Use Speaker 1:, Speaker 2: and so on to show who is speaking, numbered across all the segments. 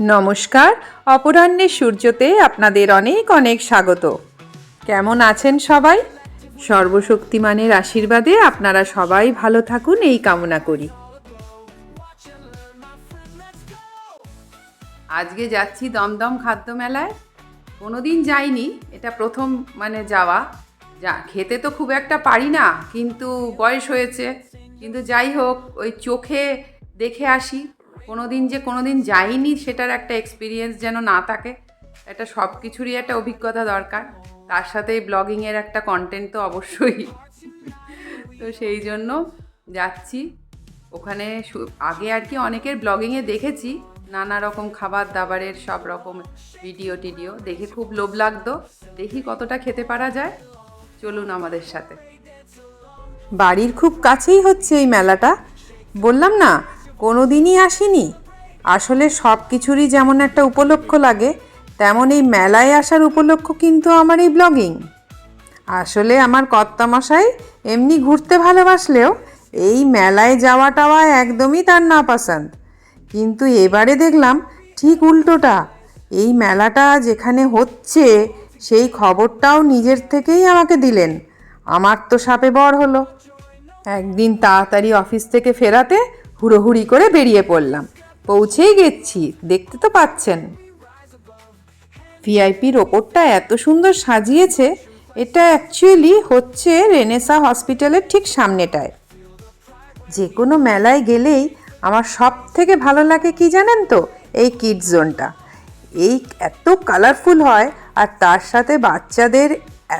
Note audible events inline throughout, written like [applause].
Speaker 1: নমস্কার, অপরাহ্নে সূর্যতে আপনাদের অনেক অনেক স্বাগত। কেমন আছেন সবাই? সর্বশক্তিমানের আশীর্বাদে আপনারা সবাই ভালো থাকুন, এই কামনা করি। আজকে যাচ্ছি দমদম খাদ্য মেলায়। কোনোদিন যাইনি, এটা প্রথম মানে যাওয়া। যা, খেতে তো খুব একটা পারি না, কিন্তু বয়স হয়েছে। কিন্তু যাই হোক, ওই চোখে দেখে আসি। কোনোদিন যে কোনোদিন যাইনি সেটার একটা এক্সপিরিয়েন্স যেন না থাকে, এটা সব কিছুরই একটা অভিজ্ঞতা দরকার। তার সাথে ব্লগিংয়ের একটা কন্টেন্ট তো অবশ্যই। তো সেই জন্য যাচ্ছি। ওখানে আগে আর কি অনেকের ব্লগিংয়ে দেখেছি, নানা রকম খাবার দাবারের সব রকম ভিডিও টিডিও। দেখে খুব লোভ লাগতো। দেখি কতটা খেতে পারা যায়। চলুন আমাদের সাথে। বাড়ির খুব কাছেই হচ্ছে এই মেলাটা। বললাম না কোনো দিনই আসিনি। আসলে সব কিছুরই যেমন একটা উপলক্ষ লাগে, তেমন এই মেলায় আসার উপলক্ষ কিন্তু আমার এই ব্লগিং। আসলে আমার কর্তামশাই এমনি ঘুরতে ভালোবাসলেও এই মেলায় যাওয়া টাওয়া একদমই তার না পছন্দ কিন্তু এবারে দেখলাম ঠিক উল্টোটা। এই মেলাটা যেখানে হচ্ছে, সেই খবরটাও নিজের থেকেই আমাকে দিলেন। আমার তো সাপে বর হলো। একদিন তাড়াতাড়ি অফিস থেকে ফেরাতে হুড়োহুড়ি করে বেরিয়ে পড়লাম। পৌঁছেই গেছি, দেখতে তো পাচ্ছেন। ভিআইপির ওপরটা এত সুন্দর সাজিয়েছে, এটা অ্যাকচুয়ালি হচ্ছে রেনেসা হসপিটালের ঠিক সামনেটায়। যে কোনো মেলায় গেলেই আমার সব থেকে ভালো লাগে কি জানেন তো? এই কিডস জোনটা। এই এত কালারফুল হয় আর তার সাথে বাচ্চাদের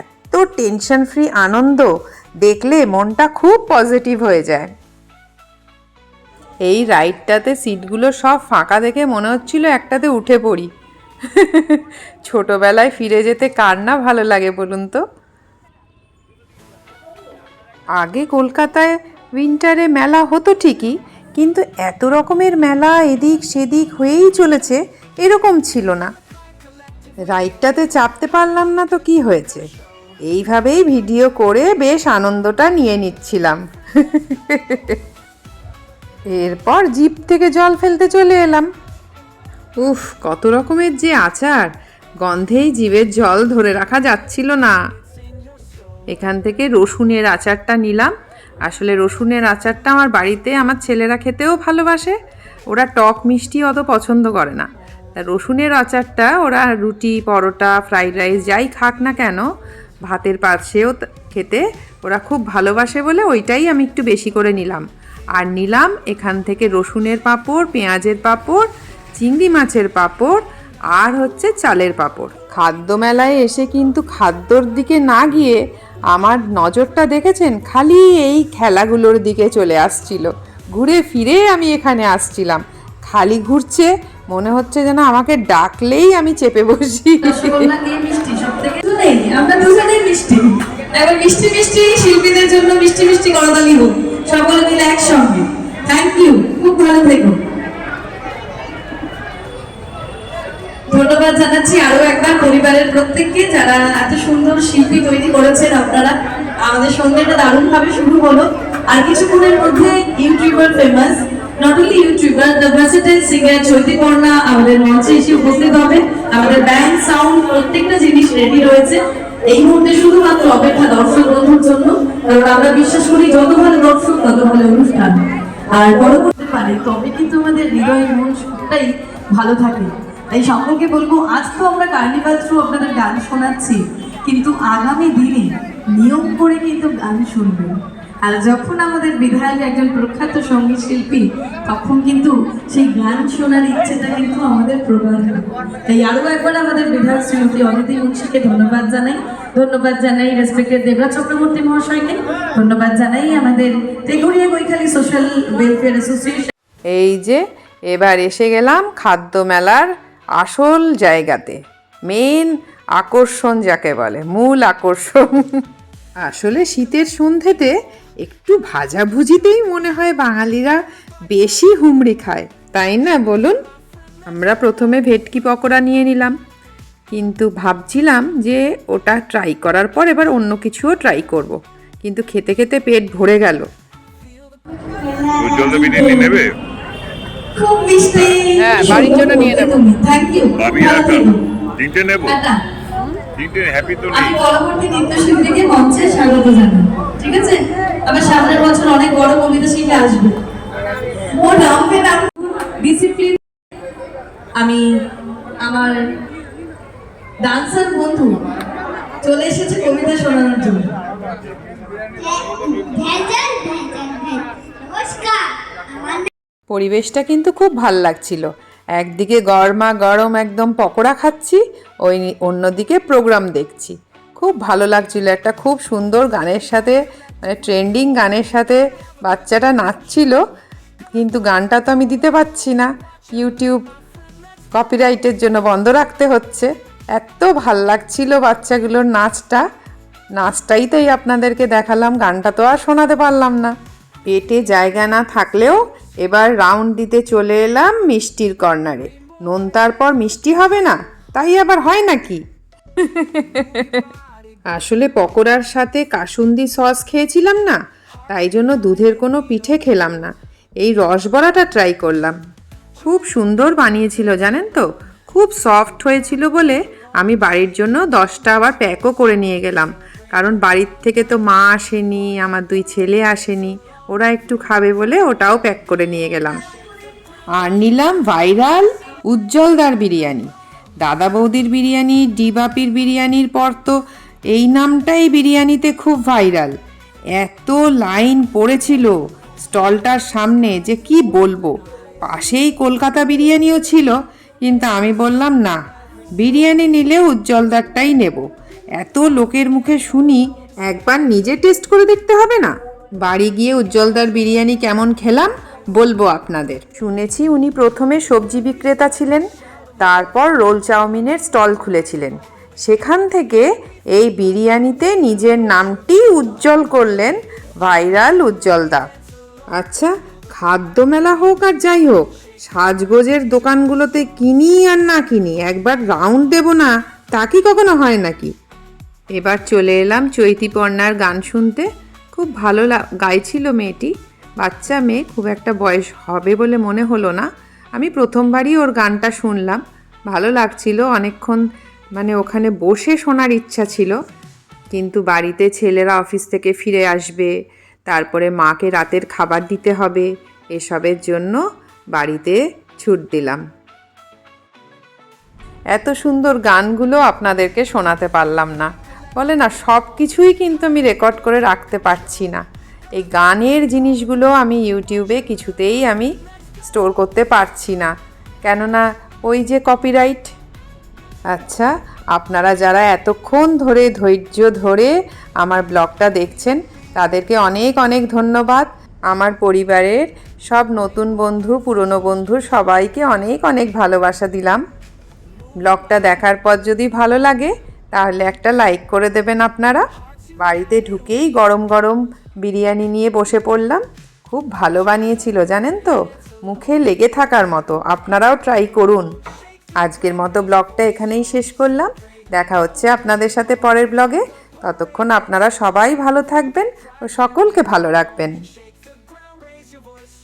Speaker 1: এত টেনশন ফ্রি আনন্দ, দেখলে মনটা খুব পজিটিভ হয়ে যায়। এই রাইডটাতে সিটগুলো সব ফাঁকা দেখে মনে হচ্ছিল একটাতে উঠে পড়ি। ছোটবেলায় ফিরে যেতে কার না ভালো লাগে বলুন তো? আগে কলকাতায় উইন্টারে মেলা হতো ঠিকই, কিন্তু এত রকমের মেলা এদিক সেদিক হয়েই চলেছে, এরকম ছিল না। রাইডটাতে চাপতে পারলাম না তো কি হয়েছে? এইভাবেই ভিডিও করে বেশ আনন্দটা নিয়ে নিচ্ছিলাম। [laughs] এরপর জিপ থেকে জল ফেলতে চলে এলাম। উফ, কত রকমের যে আচার। গন্ধেই জিভের জল ধরে রাখা যাচ্ছিল না। এখান থেকে রসুনের আচারটা নিলাম। আসলে রসুনের আচারটা আমার বাড়িতে আমার ছেলেরা খেতেও ভালোবাসে। ওরা টক মিষ্টি অত পছন্দ করে না। তা রসুনের আচারটা ওরা রুটি, পরোটা, ফ্রাইড রাইস যাই খাক না কেন, ভাতের পাশেও খেতে ওরা খুব ভালোবাসে বলে ওইটাই আমি একটু বেশি করে নিলাম। আর নিলাম এখান থেকে রসুনের পাঁপড় পেঁয়াজের পাঁপড় চিংড়ি মাছের পাঁপড় আর হচ্ছে চালের পাঁপড়। খাদ্য মেলায় এসে কিন্তু খাদ্যর দিকে না গিয়ে আমার নজরটা দেখেছেন? খালি এই খেলাগুলোর দিকে চলে আসছিল। ঘুরে ফিরে আমি এখানে আসছিলাম। খালি ঘুরছে মনে হচ্ছে যেন আমাকে ডাকলেই আমি চেপে বসি।
Speaker 2: মিষ্টি সব থেকে দুজনেই আমরা মিষ্টি। মিষ্টি মিষ্টি শিল্পীদের জন্য মিষ্টি মিষ্টি করতালি হোক। সকলে মিলে একসঙ্গে। থ্যাংক ইউ খুব ভালো থেকো। ধন্যবাদ জানাচ্ছি আরও একবার পরিবারের প্রত্যেককে যারা এত সুন্দর শিল্পী তৈরি করেছেন আপনারা। আমাদের সন্ধ্যেটা শুরু হলো। আর কিছুক্ষণের মধ্যে YouTuber famous not only YouTuber the singer আমাদের মঞ্চে এসে উপস্থিত হবে। আমাদের ব্যান্ড সাউন্ড প্রত্যেকটা জিনিস রেডি রয়েছে। এই মুহূর্তে শুধুমাত্র অপেক্ষা দর্শক বন্ধুর জন্য, কারণ আমরা বিশ্বাস করি যত ভালো দর্শক, তত ভালো অনুষ্ঠান। আর বড় করতে পারে, তবে কিন্তু আমাদের হৃদয় মন সবটাই ভালো থাকে? তাই সকলকে বলব, আজ তো আমরা কার্নিভাল থ্রু আপনাদের গান শোনাচ্ছি, কিন্তু আগামী দিনে নিয়ম করে কিন্তু গান শুনবেন। আর যখন আমাদের বিধায়ক একজন প্রখ্যাত সংগীত শিল্পী তখন কিন্তু সেই গান শোনার ইচ্ছেটা কিন্তু আমাদের প্রবল হবে। তাই আরও একবার আমাদের বিধায়ক শ্রীমতী অদিতি মুন্সিকে ধন্যবাদ জানাই। ধন্যবাদ জানাই রেসপেক্টেড দেবরাজ চক্রবর্তী মহাশয়কে। ধন্যবাদ জানাই আমাদের Teghuria Boikhali social welfare association
Speaker 1: এই যে এবার এসে গেলাম খাদ্য মেলার আসল জায়গাতে। মেন আকর্ষণ যাকে বলে মূল আকর্ষণ। আসলে শীতের সন্ধ্যেতে একটু ভাজাভুজিতেই মনে হয় বাঙালিরা বেশি হুমড়ি খায় তাই না? বলুন। আমরা প্রথমে ভেটকি পকোড়া নিয়ে নিলাম। কিন্তু ভাবছিলাম যে ওটা ট্রাই করার পর এবার অন্য কিছুও ট্রাই করব। কিন্তু খেতে খেতে পেট ভরে গেল।
Speaker 3: উজ্জ্বল নেবে?
Speaker 1: হ্যাঁ, বাড়ির জন্য নিয়ে নেব।
Speaker 2: থ্যাংক ইউ
Speaker 3: ভাবি
Speaker 2: ভালো
Speaker 3: একটা
Speaker 2: থেকো
Speaker 3: তিনটে নেব? তিনটে হ্যাপি তো নেই।
Speaker 2: পরবর্তী নৃত্যশিল্পীকে মঞ্চে স্বাগত জানাই ঠিক আছে? অনেক বড় কবিতা শিল্পী আসবে। ও ডিসিপ্লিন আমি আমার ডান্সার বন্ধু চলে এসেছে কবিতা শোনানোর জন্য।
Speaker 1: পরিবেশটা কিন্তু খুব ভালো লাগছিল। একদিকে গরমা গরম একদম পকোড়া খাচ্ছি ওই অন্যদিকে প্রোগ্রাম দেখছি। খুব ভালো লাগছিল একটা খুব সুন্দর গানের সাথে মানে ট্রেন্ডিং গানের সাথে বাচ্চাটা নাচছিল, কিন্তু গানটা তো আমি দিতে পারছি না। ইউটিউব কপিরাইটের জন্য বন্ধ রাখতে হচ্ছে। এত ভালো লাগছিল বাচ্চাগুলোর নাচটা। নাচটাই তাই আপনাদেরকে দেখালাম, গানটা তো আর শোনাতে পারলাম না। পেটে জায়গা না থাকলেও এবার রাউন্ড দিতে চলে এলাম মিষ্টির কর্নারে নুন তারপর মিষ্টি হবে না, তাই আবার হয় নাকি? [laughs] আসলে পকোড়ার সাথে কাসুন্দি সস খেয়েছিলাম না, তাই জন্য দুধের কোনো পিঠে খেলাম না। এই রসবড়াটা ট্রাই করলাম। খুব সুন্দর বানিয়েছিল, জানেন তো? খুব সফট হয়েছিল বলে আমি বাড়ির জন্য দশটা আবার প্যাকও করে নিয়ে গেলাম। কারণ বাড়ির থেকে তো মা আসেনি, আমার দুই ছেলে আসেনি, ওরা একটু খাবে বলে ওটাও প্যাক করে নিয়ে গেলাম। আর নিলাম ভাইরাল উজ্জ্বলদার বিরিয়ানি। দাদা বৌদির বিরিয়ানি, ডিবাপির বিরিয়ানির পর তো এই নামটাই বিরিয়ানিতে খুব ভাইরাল। এত লাইন পড়েছিল স্টলটার সামনে যে কি বলব। পাশেই কলকাতা বিরিয়ানিও ছিল, কিন্তু আমি বললাম, না, বিরিয়ানি নিলে উজ্জ্বলদারটাই নেব। এত লোকের মুখে শুনি একবার নিজে টেস্ট করে দেখতে হবে না। বাড়ি গিয়ে উজ্জ্বলদার বিরিয়ানি কেমন খেলাম বলব আপনাদের। শুনেছি উনি প্রথমে সবজি বিক্রেতা ছিলেন, তারপর রোল চাউমিনের স্টল খুলেছিলেন। সেখান থেকে এই বিরিয়ানিতে নিজের নামটি উজ্জ্বল করলেন ভাইরাল উজ্জ্বলদা। আচ্ছা খাদ্য মেলা হোক আর যাই হোক, সাজগোজের দোকানগুলোতে কিনি আর না কিনি, একবার রাউন্ড দেব না, তা কি কখনো হয় নাকি? এবার চলে এলাম চৈতিপর্ণার গান শুনতে। খুব ভালো গাইছিল মেয়েটি। বাচ্চা মেয়ে, খুব একটা বয়স হবে বলে মনে হলো না। আমি প্রথমবারই ওর গানটা শুনলাম। ভালো লাগছিল, অনেকক্ষণ মানে ওখানে বসে শোনার ইচ্ছা ছিল, কিন্তু বাড়িতে ছেলেরা অফিস থেকে ফিরে আসবে, তারপরে মাকে রাতের খাবার দিতে হবে, এসবের জন্য বাড়িতে ছুট দিলাম। এত সুন্দর গানগুলো আপনাদেরকে শোনাতে পারলাম না। বলে না, সব কিছুই কিন্তু আমি রেকর্ড করে রাখতে পারছি না। এই গানের জিনিসগুলো আমি ইউটিউবে কিছুতেই আমি স্টোর করতে পারছি না। কেননা ওই যে কপিরাইট আচ্ছা আপনারা যারা এতক্ষণ ধরে, ধৈর্য ধরে আমার ব্লগটা দেখছেন, তাদেরকে অনেক অনেক ধন্যবাদ। আমার পরিবারের সব নতুন বন্ধু, পুরনো বন্ধু সবাইকে অনেক অনেক ভালোবাসা দিলাম। ব্লগটা দেখার পর যদি ভালো লাগে, তাহলে একটা লাইক করে দেবেন আপনারা। বাড়িতে ঢুকেই গরম গরম বিরিয়ানি নিয়ে বসে পড়লাম। খুব ভালো বানিয়েছিল, জানেন তো? মুখে লেগে থাকার মতো। আপনারাও ট্রাই করুন। আজকের মতো ব্লগটা এখানেই শেষ করলাম। দেখা হচ্ছে আপনাদের সাথে পরের ব্লগে। ততক্ষণ আপনারা সবাই ভালো থাকবেন ও সকলকে ভালো রাখবেন।